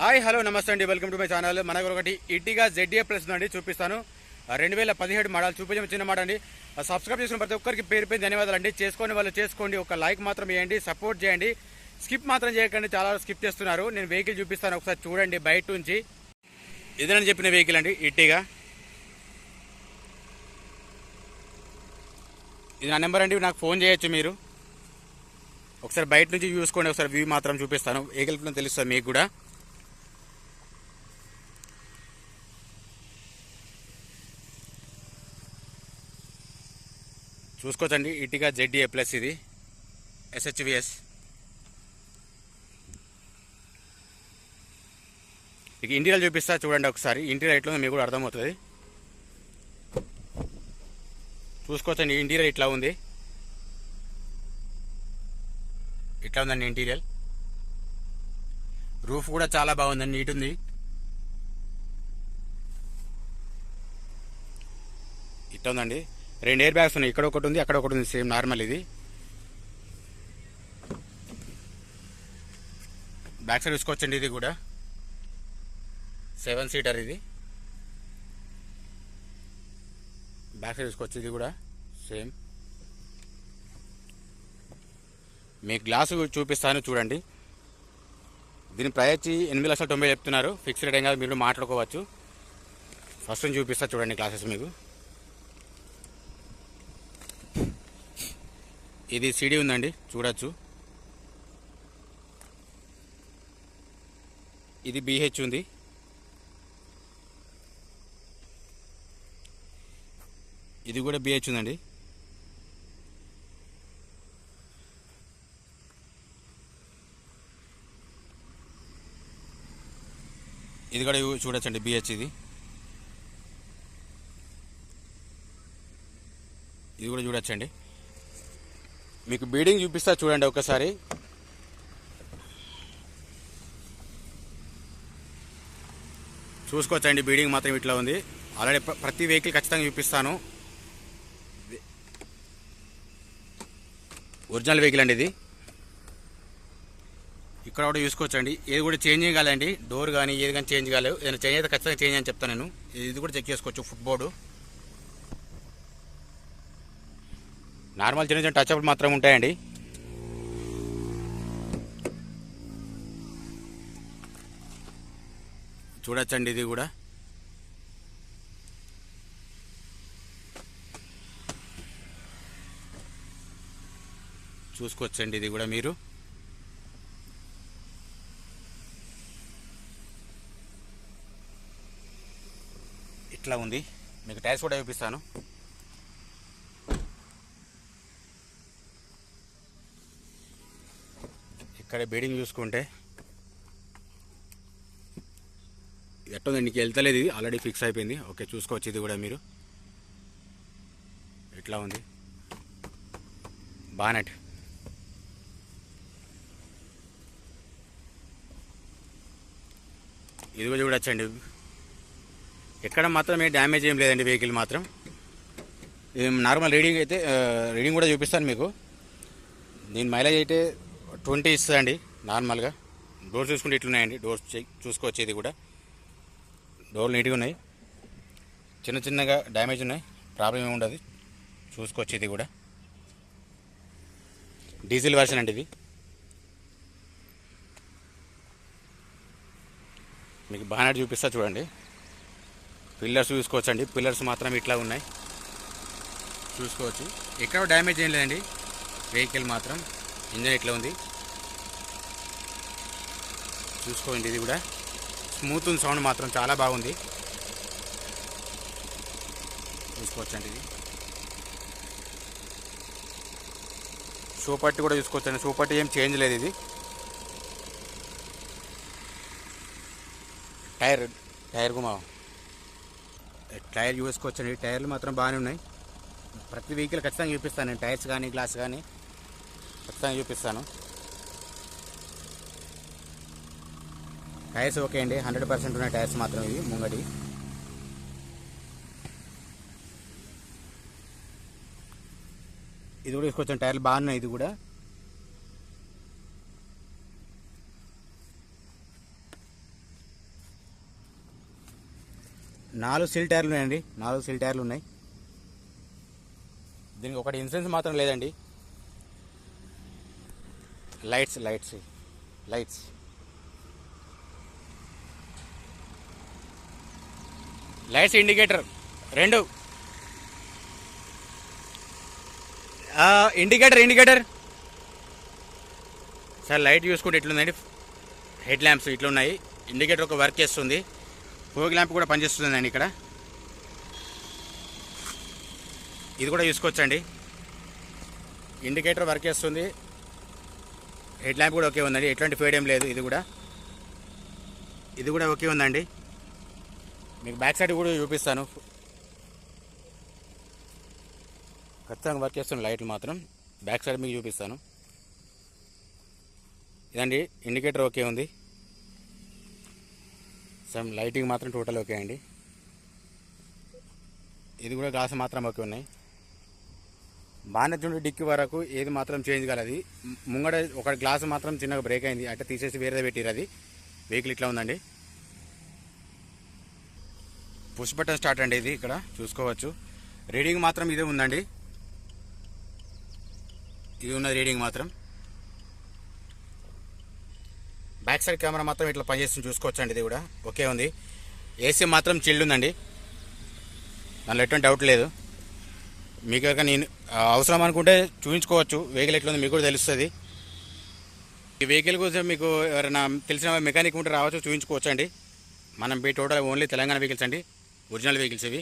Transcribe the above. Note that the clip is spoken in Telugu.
హాయ్ హలో నమస్తే అండి. Welcome to my channel. మనకు ఒకటి ఇటీగా జెడ్ఏ ప్లస్ అండి చూపిస్తాను. రెండు వేల పదిహేడు మోడల్ చూపించడం చిన్న మాట అండి. సబ్స్క్రైబ్ చేసిన ప్రతి ఒక్కరికి పేరు పేరు ధన్యవాదాలు అండి చేసుకొని వాళ్ళు చేసుకోండి ఒక లైక్ మాత్రం వేయండి సపోర్ట్ చేయండి. స్కిప్ మాత్రం చేయకండి చాలా స్కిప్ చేస్తున్నారు. నేను వెహికల్ చూపిస్తాను ఒకసారి చూడండి బయట నుంచి. ఇదేనని చెప్పిన వెహికల్ అండి ఇటీగా. ఇది నా నెంబర్ అండి నాకు ఫోన్ చేయొచ్చు మీరు. ఒకసారి బయట నుంచి చూసుకోండి ఒకసారి వ్యూ మాత్రం చూపిస్తాను. వెహికల్ తెలుస్తుంది మీకు కూడా. చూసుకోవచ్చండి. ఇటిగా జెడ్డీఏ ప్లస్ ఇది. ఎస్హెచ్విఎస్ ఇక ఇంటీరియల్ చూపిస్తా చూడండి ఒకసారి. ఇంటీరియర్ ఎట్లా మీకు కూడా అర్థమవుతుంది. చూసుకోవచ్చండి. ఇంటీరియర్ ఇట్లా ఉంది. ఇట్లా ఉందండి ఇంటీరియర్. రూఫ్ కూడా చాలా బాగుందండి. నీట్ ఉంది. ఇట్లా ఉందండి. రెండు ఎయిర్ బ్యాగ్స్ ఉన్నాయి. ఇక్కడ ఒకటి ఉంది అక్కడ ఒకటి ఉంది. సేమ్ నార్మల్ ఇది. బ్యాక్ సైడ్ చూసుకోవచ్చండి ఇది కూడా. సెవెన్ సీటర్ ఇది. బ్యాక్ సైడ్ చూసుకోవచ్చు ఇది కూడా. సేమ్ మీ గ్లాసు చూపిస్తాను చూడండి. దీని ప్రైస్ వచ్చి ఎనిమిది లక్షల తొంభై చెప్తున్నారు. ఫిక్స్డ్ రేట్ ఏం కాదు మీరు మాట్లాడుకోవచ్చు. ఫస్ట్ నుంచి చూపిస్తా చూడండి క్లాసెస్ మీకు. ఇది సిడి ఉందండి చూడొచ్చు. ఇది బీహెచ్ ఉంది. ఇది కూడా బీహెచ్ ఉందండి. ఇది కూడా చూడొచ్చండి బిహెచ్ ఇది. ఇది కూడా చూడొచ్చండి. మీకు బీడింగ్ చూపిస్తా చూడండి ఒకసారి. చూసుకోవచ్చండి బీడింగ్ మాత్రం ఇట్లా ఉంది. ఆల్రెడీ ప్రతి వెహికల్ ఖచ్చితంగా చూపిస్తాను. ఒరిజినల్ వెహికల్ అండి ఇది. ఇక్కడ కూడా చూసుకోవచ్చండి. ఏది కూడా చేంజ్ కాలేండి డోర్ కానీ ఏది కానీ చేంజ్ కాలేదు. ఏదైనా చేంజ్ అయితే ఖచ్చితంగా చేంజ్ అని చెప్తాను నేను. ఇది కూడా చెక్ చేసుకోవచ్చు ఫుట్బోర్డు నార్మల్ చిన్న చిన్న టచ్ అప్ మాత్రం ఉంటాయండి. చూడొచ్చండి ఇది కూడా. చూసుకోవచ్చండి ఇది కూడా మీరు. ఇట్లా ఉంది. మీకు టైర్స్ కూడా చూపిస్తాను. ఇక్కడ బీడింగ్ చూసుకుంటే. ఇది ఎట్టుంది నీకు వెళ్తలేదు ఇది ఆల్రెడీ ఫిక్స్ అయిపోయింది. ఓకే చూసుకోవచ్చు ఇది కూడా మీరు. ఎట్లా ఉంది? బానెట్ ఇది కూడా చూడొచ్చండి. ఎక్కడ మాత్రం ఏ డ్యామేజ్ ఏం లేదండి వెహికల్ మాత్రం. ఇది నార్మల్ రీడింగ్ అయితే రీడింగ్ కూడా చూపిస్తాను మీకు. దీని మైలేజ్ అయితే ట్వంటీ ఇస్తుందండి నార్మల్గా. డోర్స్ చూసుకుంటే ఇట్లున్నాయండి డోర్స్ చెక్ చూసుకోవచ్చు ఇది కూడా. డోర్లు నీట్గా ఉన్నాయి. చిన్న చిన్నగా డ్యామేజ్ ఉన్నాయి ప్రాబ్లం ఏమి ఉండదు. చూసుకోవచ్చు ఇది కూడా. డీజిల్ వర్షన్ అండి ఇది. మీకు బాగా చూపిస్తా చూడండి. పిల్లర్స్ చూసుకోవచ్చండి. పిల్లర్స్ మాత్రం ఇట్లా ఉన్నాయి. చూసుకోవచ్చు. ఎక్కడ డ్యామేజ్ ఏం లేదండి. వెహికల్ మాత్రం. ఇంజన్ ఇట్లా ఉంది. చూసుకోండి ఇది కూడా. స్మూత్ ఉంది సౌండ్ మాత్రం చాలా బాగుంది. చూసుకోవచ్చండి ఇది. సూపర్టీ కూడా చూసుకోవచ్చండి. సూపర్టీ ఏం చేంజ్ లేదు ఇది. Tyre tyre గుమా. టైర్ చూసుకోవచ్చండి. టైర్లు మాత్రం బాగానే ఉన్నాయి. ప్రతి వెహికల్ ఖచ్చితంగా చూపిస్తాను నేను. టైర్స్ కానీ గ్లాస్ కానీ ఖచ్చితంగా చూపిస్తాను. టైర్స్ ఓకే అండి. హండ్రెడ్ పర్సెంట్ ఉన్న టైర్స్ మాత్రం ఇవి. ముంగడి ఇది కూడా తీసుకొచ్చాను టైర్లు బాగున్నాయి ఇది కూడా. నాలుగు సిల్ టైర్లు ఉన్నాయండి. నాలుగు సిల్ టైర్లు ఉన్నాయి. దీనికి ఒకటి ఇన్సూరెన్స్ మాత్రం లేదండి. Lights lights lights. Lights indicator. రెండు. Indicator indicator. సార్ లైట్ చూసుకుంటే ఎట్లుందండి? హెడ్ ల్యాంప్స్ ఇట్లున్నాయి. ఇండికేటర్ ఒక వర్క్ చేస్తుంది. ఫోగ్ ల్యాంప్ కూడా పనిచేస్తుందండి ఇక్కడ. ఇది కూడా చూసుకోవచ్చండి. ఇండికేటర్ వర్క్ చేస్తుంది. హెడ్ ల్యాంప్ కూడా ఓకే ఉందండి. ఎటువంటి ఫేడ్ ఏం లేదు ఇది కూడా. ఇది కూడా ఓకే ఉందండి. మీకు బ్యాక్ సైడ్ కూడా చూపిస్తాను. ఖచ్చితంగా వర్క్ చేస్తున్న లైట్లు మాత్రం బ్యాక్ సైడ్ మీకు చూపిస్తాను. ఇదండి ఇండికేటర్ ఓకే ఉంది. సమ్ లైటింగ్ మాత్రం టోటల్ ఓకే అండి. ఇది కూడా గ్లాస్ మాత్రం ఓకే ఉన్నాయి. బానెట్ డిక్కి వరకు ఏది మాత్రం చేంజ్ కాలేదు. ముంగడ ఒక గ్లాస్ మాత్రం చిన్నగా బ్రేక్ అయింది. అంటే తీసేసి వేరేది పెట్టిరు అది. వెహికల్ ఇట్లా ఉందండి. పుష్ బటన్ స్టార్ట్ అండి ఇది ఇక్కడ. చూసుకోవచ్చు. రీడింగ్ మాత్రం ఇదే ఉందండి. ఇది ఉన్నది రీడింగ్ మాత్రం. బ్యాక్ సైడ్ కెమెరా మాత్రం ఇట్లా పనిచేస్తుంది చూసుకోవచ్చు అండి ఇది కూడా. ఓకే ఉంది. ఏసీ మాత్రం చిల్డ్ ఉందండి. దానిలో ఎటువంటి డౌట్ లేదు. మీకు కనుక నేను అవసరం అనుకుంటే చూపించుకోవచ్చు. వెహికల్ ఎట్లా ఉంది మీకు కూడా తెలుస్తుంది. ఈ వెహికల్ కోసం మీకు ఎవరైనా తెలిసిన మెకానిక్ ఉంటే రావచ్చు చూపించుకోవచ్చు అండి మనం be total only Telangana vehicles అండి. ఒరిజినల్ వెహికల్స్ ఇవి.